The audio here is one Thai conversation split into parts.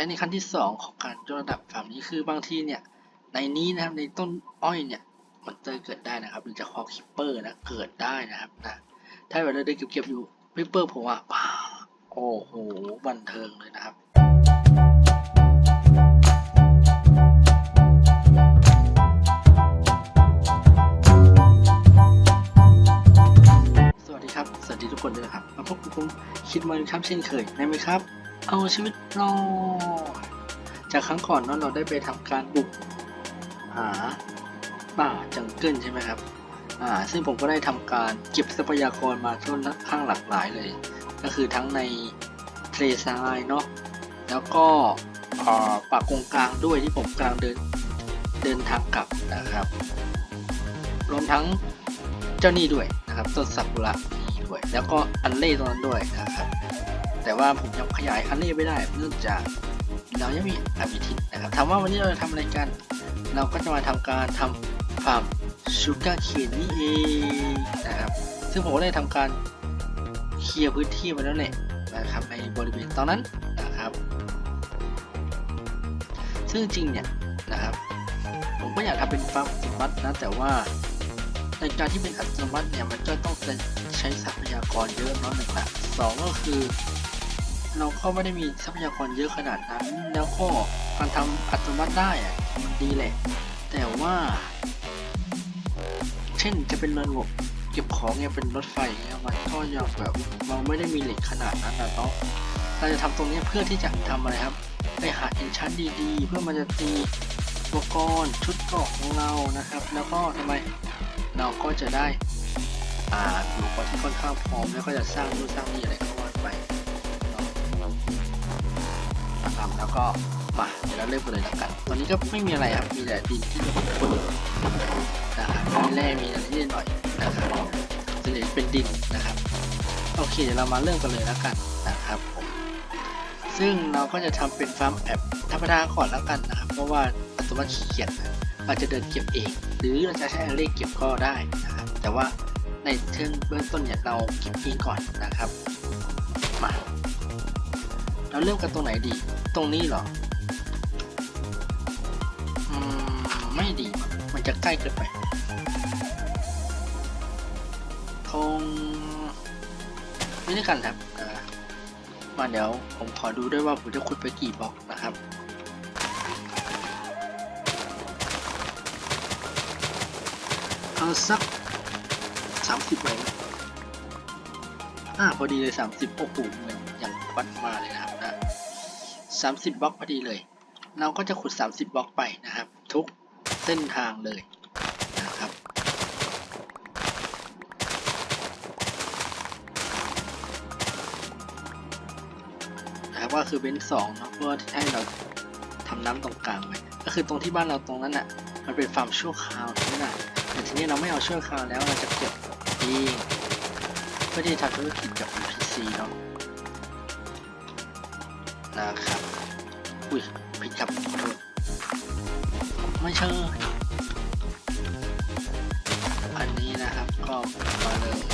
และในขั้นที่สองของการยกระดับฟาร์มนี้คือบางทีเนี่ยในนี้นะครับในต้นอ้อยเนี่ยมอนเตอร์เกิดได้นะครับหรือจะคอคิปเปอร์นะเกิดได้นะครับนะถ้าแบบเราได้เก็บๆอยู่พิปเปอร์ผมว่าว้าโอ้โหบันเทิงเลยนะครับสวัสดีครับสวัสดีทุกคนด้วยครับมาพบกับผมคิดมาครับเช่นเคยได้ไหมครับ เอาชีวิตรอดจากครั้งก่อนเนอะเราได้ไปทำการบุกหาป่าจังเกิลใช่ไหมครับอ่าซึ่งผมก็ได้ทำการเก็บทรัพยากรมาค่อนข้างหลากหลายเลย ก็คือทั้งในทะเลทรายเนาะแล้วก็ป่ากงกลางด้วยที่ผมกำลังเดินเดินทางกลับนะครับ รวมทั้งเจ้านี่ด้วยนะครับต้นซากุระนี่ด้วย แล้วก็อันเล่ตรงนั้นด้วยนะครับ แต่ว่าผมยังขยายอันเล่ไม่ได้เนื่องจากเรายังมีอภิทิตนะครับถามว่าวันนี้เราจะทำอะไรกัน เราก็จะมาทำการทำฟาร์มชูการ์เคนนี่เองนะครับซึ่งผมได้ทำการเคลียร์พื้นที่มาแล้วแหละนะครับในบริเวณตรงนั้นนะครับ ซึ่งจริงเนี่ยนะครับ ผมก็อยากทำเป็นฟาร์มสมบัตินะแต่ว่าในการที่เป็นอัตโนมัติเนี่ยมันก็ต้องใช้ทรัพยากรเยอะเนาะหนึ่งละสองก็คือ เราก็ไม่ได้มีทรัพยากรเยอะขนาดนั้น แล้วก็การทำอัตโนมัติได้อะมันดีแหละ แต่ว่า เช่นจะเป็นระบบเก็บของเนี่ยเป็นรถไฟอย่างเงี้ยมันก็ยังแบบเราไม่ได้มีเหล็กขนาดนั้นนะเนาะเราจะทำตรงนี้เพื่อที่จะทำอะไรครับ ไปหาเอนชันดีๆ เพื่อมันจะตีอุปกรณ์ชุดเกราะของเรานะครับ แล้วก็ทำไมเราก็จะได้อ่าอยู่คนที่ค่อนข้างพร้อมแล้วก็จะสร้างนู่นสร้างนี่อะไร แล้วก็มาเดี๋ยวเราเริ่มกันเลยแล้วกันตอนนี้ก็ไม่มีอะไรครับมีแต่ดินที่จะคนนะครับมีแร่มีอะไรนิดหน่อยนะครับส่วนใหญ่เป็นดินนะครับโอเคเดี๋ยวเรามาเริ่มกันเลยแล้วกันนะครับผมซึ่งเราก็จะทำเป็นฟาร์มแบบธรรมดาก่อนแล้วกันนะครับเพราะว่าอัตโนมัติขี้เกียจนะเราจะเดินเก็บเอง หรือเราจะใช้เลขเก็บก็ได้นะครับแต่ว่าในเทิร์นเบื้องต้นเนี่ยเราเก็บเองก่อนนะครับมาเราเริ่มกันตรงไหนดี ตรงนี้เหรอ อืม ไม่ดี มันจะใกล้เกินไปคงไม่ได้กันครับมาเดี๋ยวผมขอดูด้วยว่าผมจะขุดไปกี่บล็อกนะครับเอาสักสามสิบไหมอ่าพอดีเลยสามสิบโอ้โหเหมือนอย่างวัดมาเลย นะครับนะสามสิบบล็อกพอดีเลย เราก็จะขุดสามสิบบล็อกไปนะครับ ทุกเส้นทางเลยนะครับนะครับก็คือเว้นสองเนาะเพื่อที่ให้เราทำน้ำตรงกลางไว้ก็คือตรงที่บ้านเราตรงนั้นอะมันเป็นฟาร์มชั่วคราวใช่ไหมล่ะแต่ทีนี้เราไม่เอาชั่วคราวแล้วเราจะเก็บเองเพื่อที่จะทำธุรกิจกับ NPC เนาะนะครับ อุ้ยผิดครับขอโทษไม่ใช่อันนี้นะครับก็มาเลย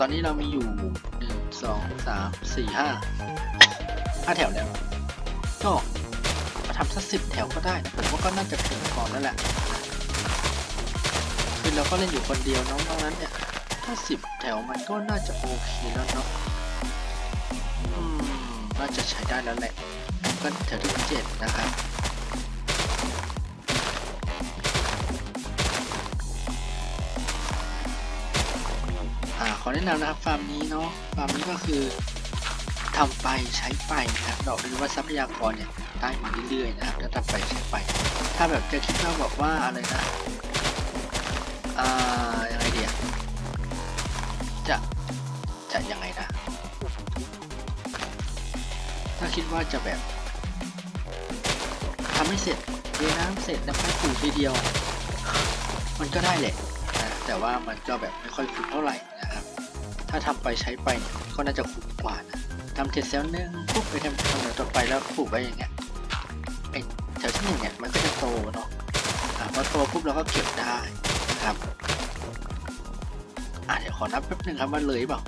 ตอนนี้เรามีอยู่หนึ่งสองสามสี่ห้าห้าแถวแล้ว ก็มาทำสักสิบแถวก็ได้นะผมว่าก็น่าจะเพียงพอแล้วแหละคือเราก็เล่นอยู่คนเดียวน้องนั้นเนี่ยถ้าสิบแถวมันก็น่าจะโอเคแล้วเนาะอืมน่าจะใช้ได้แล้วแหละก็แถวที่เจ็ดนะครับ อ่าขอแนะนำนะครับฟาร์มนี้เนาะฟาร์มนี้ก็คือทำไปใช้ไปนะครับเราดูว่าทรัพยากรเนี่ยได้มาเรื่อยๆนะครับแล้วทำไปใช้ไป ถ้าแบบจะคิดว่าบอกว่าอะไรนะอ่ายังไงเดียจะจะยังไงนะ ถ้าคิดว่าจะแบบทำให้เสร็จเทน้ำเสร็จแล้วค่อยปลูกทีเดียว มันก็ได้แหละนะแต่ว่ามันก็แบบไม่ค่อยคุ้มเท่าไหร่ ถ้าทำไปใช้ไปเนี่ยก็น่าจะคุ้มกว่านะทำเสร็จแล้วหนึ่งปุ๊บไปทำทำอย่างต่อไปแล้วปลูกไว้อย่างเงี้ยไอ้แถวที่หนึ่งเนี่ยมันก็จะโตเนาะอ่าพอโตปุ๊บเราก็เก็บได้นะครับอ่าเดี๋ยวขอนับแป๊บหนึงครับว่าเลยเปล่า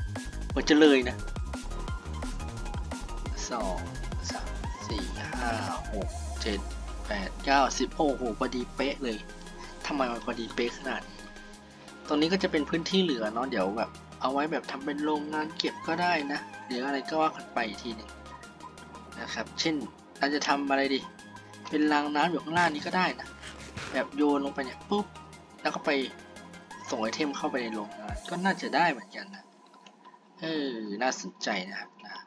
มันจะเลยนะสองสามสี่ห้าหกเจ็ดแปดเก้าสิบโอ้โหพอดีเป๊ะเลยทำไมมันพอดีเป๊ะขนาดนี้ตรงนี้ก็จะเป็นพื้นที่เหลือเนาะเดี๋ยวแบบ เอาไว้แบบทำเป็นโรงงานเก็บก็ได้นะ หรืออะไรก็ว่ากันไปทีหนึงนะครับ เช่นเราจะทำอะไรดี เป็นรางน้ำอยู่ข้างล่างนี้ก็ได้นะ แบบโยนลงไปเนี่ยปุ๊บ แล้วก็ไปส่งไอเทมเข้าไปในโรงงาน ก็น่าจะได้เหมือนกันนะ เออ น่าสนใจนะครับนะ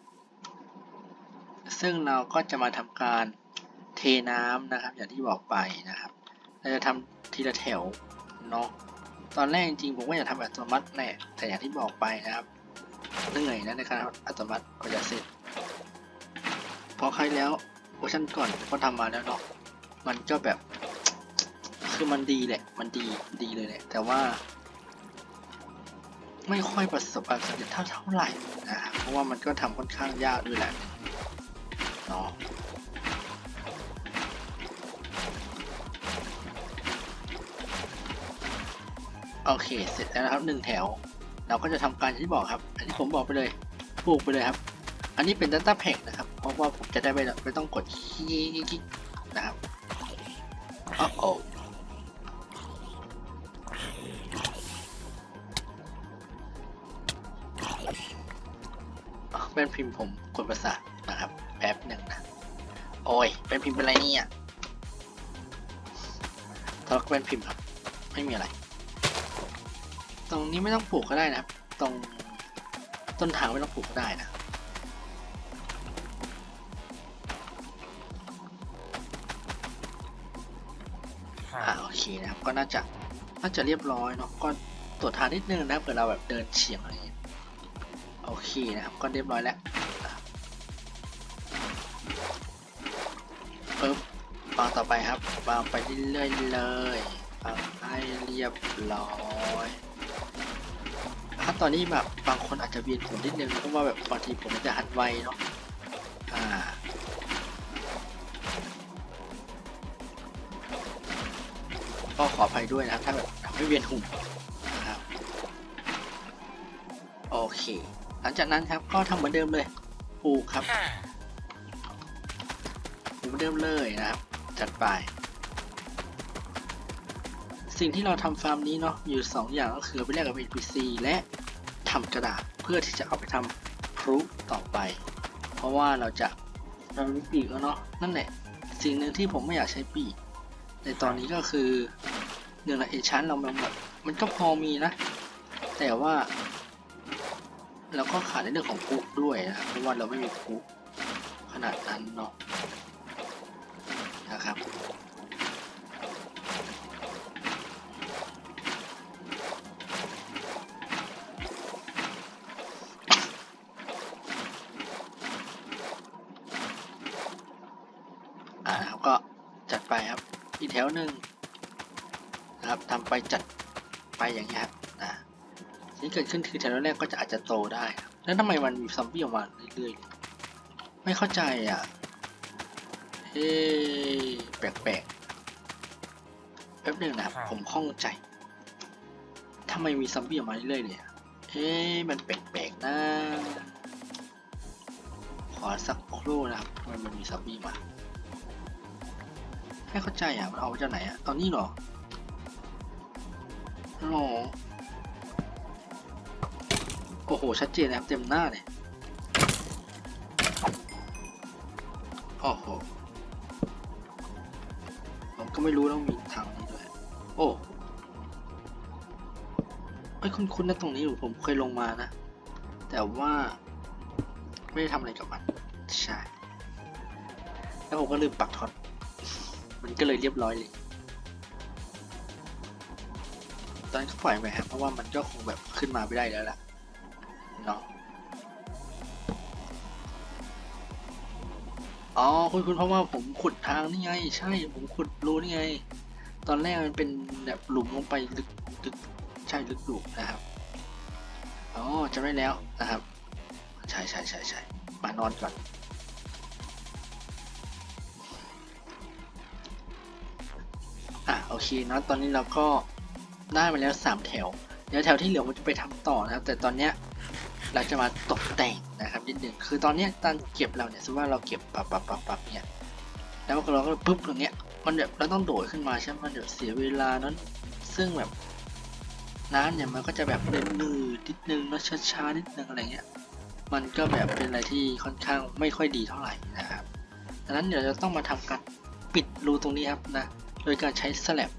ซึ่งเราก็จะมาทำการเทน้ำนะครับ อย่างที่บอกไปนะครับ เราจะทำทีละแถวเนาะ ตอนแรกจริงๆผมก็อยากทำอัตโนมัติแหละแต่อย่างที่บอกไปนะครับเหนื่อยนะในการอัตโนมัติกว่าจะเสร็จพอใครแล้วเวอร์ชันก่อนก็ทำมาแล้วเนาะมันก็แบบ คือมันดีแหละ มันดีดีเลยแหละ แต่ว่า ไม่ค่อยประสบความสำเร็จเท่าเท่าไหร่นะเพราะว่ามันก็ทำค่อนข้างยากด้วยแหละเนาะ โอเค เสร็จแล้วนะครับหนึ่งแถว เราก็จะทำการที่บอกครับ อันที่ผมบอกไปเลยปลูกไปเลยครับ อันนี้เป็น Data Pack นะครับ เพราะว่าผมจะได้ไม่ไม่ต้องกดคิกนะครับอ๋อโอ้อ๋อเป็นพิมพ์ผมกดประสาทนะครับแป๊บหนึ่งนะ โอ้ยเป็นพิมพ์เป็นอะไรเนี่ยทอลเป็นพิมพ์ครับ ไม่มีอะไร ตรงนี้ไม่ต้องปลูกก็ได้นะครับตรงต้นทางไม่ต้องปลูกก็ได้นะอ่าโอเคนะครับก็น่าจะน่าจะเรียบร้อยเนาะก็ตรวจทางนิดนึงนะเผื่อเราแบบเดินเฉียงอะไรอย่างเงี้ยโอเคนะครับก็เรียบร้อยแล้วปึ๊บวางต่อไปครับวางไปเรื่อยๆเลยวางให้เรียบร้อยถ้า ตอนนี้แบบบางคนอาจจะเวียนหัวนิดนึงเพราะว่าแบบบางทีผมมันจะหันไวเนาะอ่าก็ขออภัยด้วยนะครับถ้าแบบทำให้เวียนหัวนะครับโอเค หลังจากนั้นครับก็ทำเหมือนเดิมเลยปลูกครับปลูกเหมือนเดิมเลยนะครับ จัดไป สิ่งที่เราทำฟาร์มนี้เนาะอยู่ 2 อย่างก็คือเอาไปแลกกับ NPC และ ทำกระดาษเพื่อที่จะเอาไปทำพลุต่อไป เพราะว่าเราจะเรามีปีกแล้วเนาะนั่นแหละสิ่งหนึ่งที่ผมไม่อยากใช้ปีกในตอนนี้ก็คือหนึ่งละเอชั้นเรามันแบบมันก็พอมีนะ แต่ว่าเราก็ขาดในเรื่องของคุกด้วยนะเพราะว่าเราไม่มีคุกขนาดนั้นเนาะนะครับ อ่าครับก็จัดไปครับอีกแถวหนึ่งนะครับทำไปจัดไปอย่างนี้ยครับอ่าสิ่งที่เกิดขึ้นคือแถวแรกก็จะอาจจะโตได้ครับแล้วทำไมมันมีซอมบี้ออกมาเรื่อยๆ ไม่เข้าใจอะเอ๊ะแปลกๆแป๊บหนึงนะครับผมข้องใจทำไมมีซอมบี้ออกมาเรื่อยๆเลยอะเอ๊ะมันแปลกๆนะขอสักครู่นะครับทำไมมันมีซอมบี้มา ไม่เข้าใจอะมันเอามาจากไหนอะตอนนี้เหรอฮัลโหลโอ้โห ชัดเจนนะครับเต็มหน้าเลยโอ้โหผมก็ไม่รู้แล้วมีทางนี้ด้วย โอ้ไอ้ยคุ้นๆนะตรงนี้อยู่ผมเคยลงมานะ แต่ว่าไม่ได้ทำอะไรกับมัน ใช่ แล้วผมก็ลืมปักท็อต มันก็เลยเรียบร้อยเลย ตอนนั้ก็ปล่อยไปครับเพราะว่ามันก็คงแบบขึ้นมาไม่ได้แล้วล่ะเนาะอ๋อคุณคุณเพราะว่าผมขุดทางนี่ไง ใช่ผมขุดรูนี่ไง ตอนแรกมันเป็นแบบหลุมลงไปลึกลึกใช่ลึกอยู่นะครับอ๋อจะไม่แล้วนะครับ ใช่ใช่ใช่ใช่มานอนก่อน อะโอเคเนาะตอนนี้เราก็ได้มาแล้วสามแถว เดี๋ยวแถวที่เหลือผมจะไปทำต่อนะครับ แต่ตอนเนี้ยเราจะมาตกแต่งนะครับนิดนึงคือตอนเนี้ยตอนเก็บเราเนี่ยสมมติว่าเราเก็บปับปับปับปับเนี่ยแล้วเราก็ปุ๊บตรงเนี้ยมันแบบเราต้องโดดขึ้นมาใช่ไหมมันเดี๋ยวเสียเวลานั้นซึ่งแบบน้ำเนี่ยมันก็จะแบบเดินนืดนิดนึงแล้วช้าๆนิดนึงอะไรเงี้ยมันก็แบบเป็นอะไรที่ค่อนข้างไม่ค่อยดีเท่าไหร่นะครับดังนั้นเดี๋ยวจะต้องมาทำการปิดรูตรงนี้ครับนะ โดยการใช้สลับ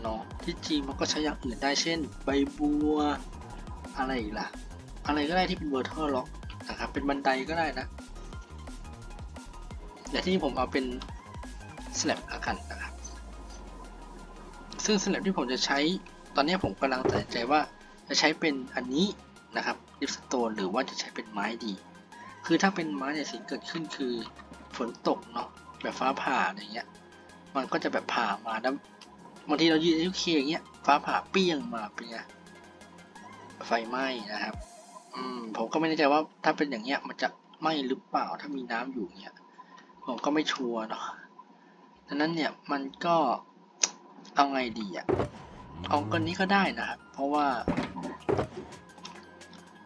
เนาะที่จริงมันก็ใช้อย่างอื่นได้เช่น ใบบัว อะไรอีกล่ะ อะไรก็ได้ที่เป็นเวอร์ท l ล็อกนะครับเป็นบันไดก็ได้นะแต่ที่ผมเอาเป็นสลับละกันนะครับซึ่งสลับที่ผมจะใช้ตอนนี้ผมกำลังตัดสินใจว่าจะใช้เป็นอันนี้นะครับลิปสโตนหรือว่าจะใช้เป็นไม้ดี คือถ้าเป็นไม้เนี่ยสิ่งเกิดขึ้นคือฝนตกเนาะแบบฟ้าผ่าอะไรเงี้ย มันก็จะแบบผ่ามาแล้วบางทีเรายืนโอเคอย่างเงี้ยฟ้าผ่าเปี้ยงมาเป็นไงไฟไหม้นะครับ อืมผมก็ไม่แน่ใจว่าถ้าเป็นอย่างเงี้ย มันจะไหม้หรือเปล่าถ้ามีน้ำอยู่เงี้ย ผมก็ไม่ชัวร์เนาะดังนั้นเนี่ยมันก็เอาไงดีอะเอาก้อนนี้ก็ได้นะครับ เพราะว่า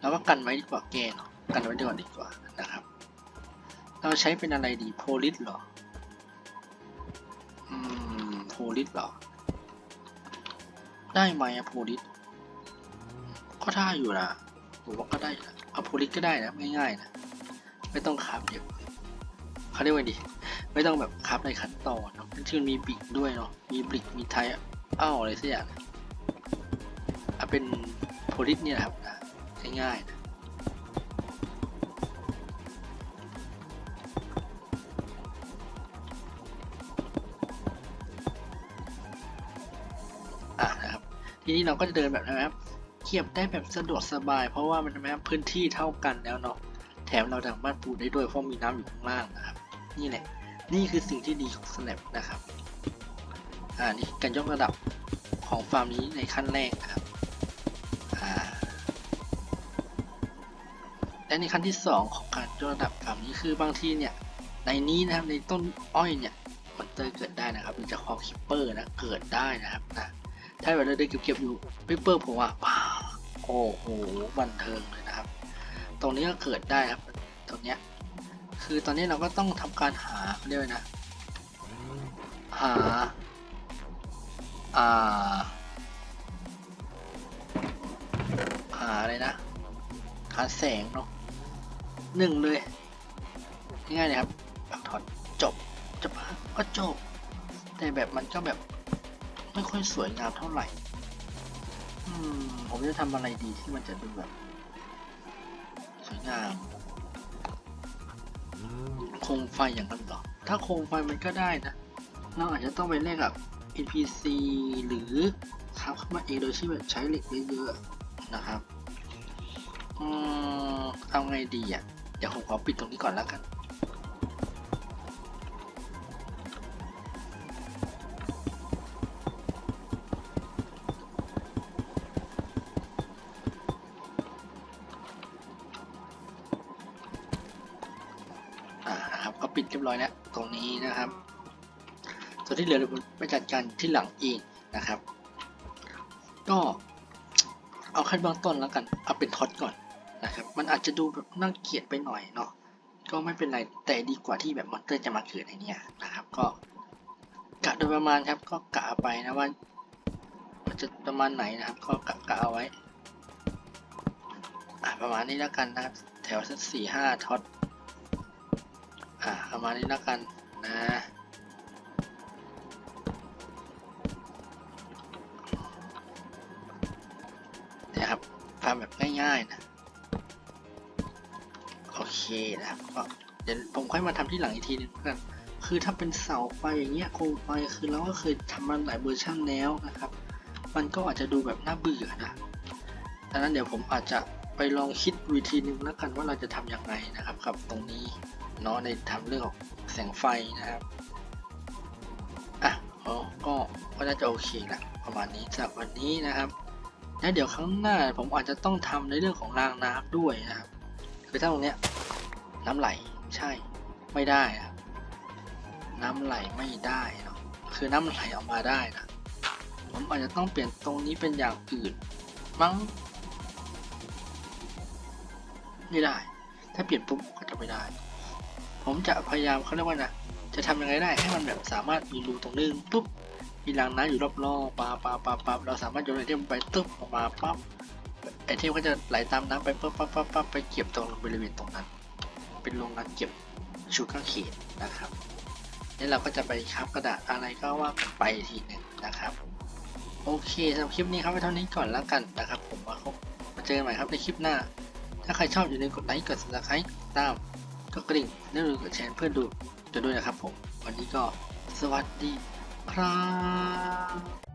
เราก็กันไว้ดีกว่าแกเนาะกันไว้ดีกว่าดีกว่านะครับ เราใช้เป็นอะไรดีโพลิสเหรอ ลิสเหรอ ได้ไหมอะโพลิสก็ได้อยู่นะผมว่าก็ได้นะเอาโพลิสก็ได้นะง่ายๆนะไม่ต้องขับเยอะเขาเรียกว่าดี ไม่ต้องแบบคับในขั้นตอนเนาะที่มันมีบิกด้วยเนาะมีบิกมีไทยอ้าอะไรสักอย่างนะเอาเป็นโพลิสเนี่ยครับนะง่ายๆนะ ทีนี้เราก็จะเดินแบบนะครับเขียบได้แบบสะดวกสบาย เพราะว่ามันนะครับพื้นที่เท่ากันแล้วเนาะแถมเราสามารถปูได้ด้วยเพราะมีน้ำอยู่ข้างล่างนะครับ นี่แหละนี่คือสิ่งที่ดีของ Snap นะครับอ่านี่การยกระดับของฟาร์มนี้ในขั้นแรกนะครับอ่าและในขั้นที่สองของการยกระดับฟาร์มนี้คือบางทีเนี่ยในนี้นะครับในต้นอ้อยเนี่ยมอนเตอร์เกิดได้นะครับหรือจะคอคิปเปอร์นะเกิดได้นะครับนะ ถ้าเราได้เก็บๆอยู่ปิปเปอร์ผมว่าป้าโอ้โหบันเทิงเลยนะครับ ตรงนี้ก็เกิดได้ครับตรงเนี้ยคือตอนนี้เราก็ต้องทำการหาเรียกว่านะ หา อ่า หาอะไรนะ หาแสงเนาะหนึ่งเลย ง่ายๆเลยครับปักถอดจบจะปะก็จบ แต่แบบมันก็แบบ ไม่ค่อยสวยงามเท่าไหร่ อืม ผมจะทำอะไรดีที่มันจะดูแบบ สวยงาม โคมไฟอย่างนั้นเหรอ ถ้าโคมไฟมันก็ได้นะ เราอาจจะต้องไปเล่นกับ NPC หรือครับเข้ามาเองโดยที่แบบใช้เหล็กเยอะๆนะครับ อืม เอาไงดีอะ เดี๋ยวผมขอปิดตรงนี้ก่อนแล้วกัน วนที่เหลือไปจัดการที่หลังเองนะครับ ก็เอาขั้นเบื้องต้นแล้วกัน เอาเป็นท็อตก่อนนะครับ มันอาจจะดูแบบน่าเกลียดไปหน่อยเนาะ ก็ไม่เป็นไร แต่ดีกว่าที่แบบมอนเตอร์จะมาเกิดในนี้นะครับ ก็กะโดยประมาณครับ ก็กะเอาไปนะว่ามันจะประมาณไหนนะครับ ก็กะกะเอาไว้อ่าประมาณนี้แล้วกันนะครับ แถวสักสี่ห้าท็อต อ่าประมาณนี้แล้วกันนะ เคนะครับก็เดี๋ยวผมค่อยมาทำที่หลังอีกทีหนึงกันคือถ้าเป็นเสาไฟอย่างเงี้ยโคมไฟคือเราก็เคยทำมาหลายเวอร์ชันแล้วนะครับ มันก็อาจจะดูแบบน่าเบื่อนะดังนั้นเดี๋ยวผมอาจจะไปลองคิดวิธีหนึ่งแล้วกันว่าเราจะทำยังไงนะครับกับตรงนี้เนาะในทำเรื่องของแสงไฟนะครับอะก็ก็ก็น่าจะโอเคแหละประมาณนี้สำหรับวันนี้นะครับแล้วเดี๋ยวครั้งหน้าผมอาจจะต้องทำในเรื่องของรางน้ำด้วยนะครับ คือถ้าตรงเนี้ยน้ำไหลใช่ไม่ได้นะน้ำไหลไม่ได้เนาะคือน้ำไหลออกมาได้นะผมอาจจะต้องเปลี่ยนตรงนี้เป็นอย่างอื่น มั้งไม่ได้ ถ้าเปลี่ยนปุ๊บก็จะไม่ได้ ผมจะพยายามเขาเรียกว่านะจะทำยังไงได้ให้มันแบบสามารถมีรูตรงนึงปุ๊บมีรางน้ำอยู่รอบๆปาปาปาปาเราสามารถโยนไอเทมไปตึ๊บออกมาปั๊บ ไอเทมก็จะไหลตามน้ำไปปั๊บปั๊บปั๊บปั๊บไปเก็บตรงบริเวณตรงนั้น เป็นโรงงานเก็บชูการ์เคนนะครับแล้วเราก็จะไปคับกระดาษอะไรก็ว่าไปอีกทีหนึ่งนะครับ โอเคสำหรับคลิปนี้ครับไว้เท่านี้ก่อนแล้วกันนะครับ ผมมาพบมาเจอกันใหม่ครับในคลิปหน้า ถ้าใครชอบอย่าลืมกดไลค์กด subscribe ตามก็กระดิ่งแล้วลืมกดแชร์เพื่อนดูกันด้วยนะครับผม วันนี้ก็สวัสดีครับ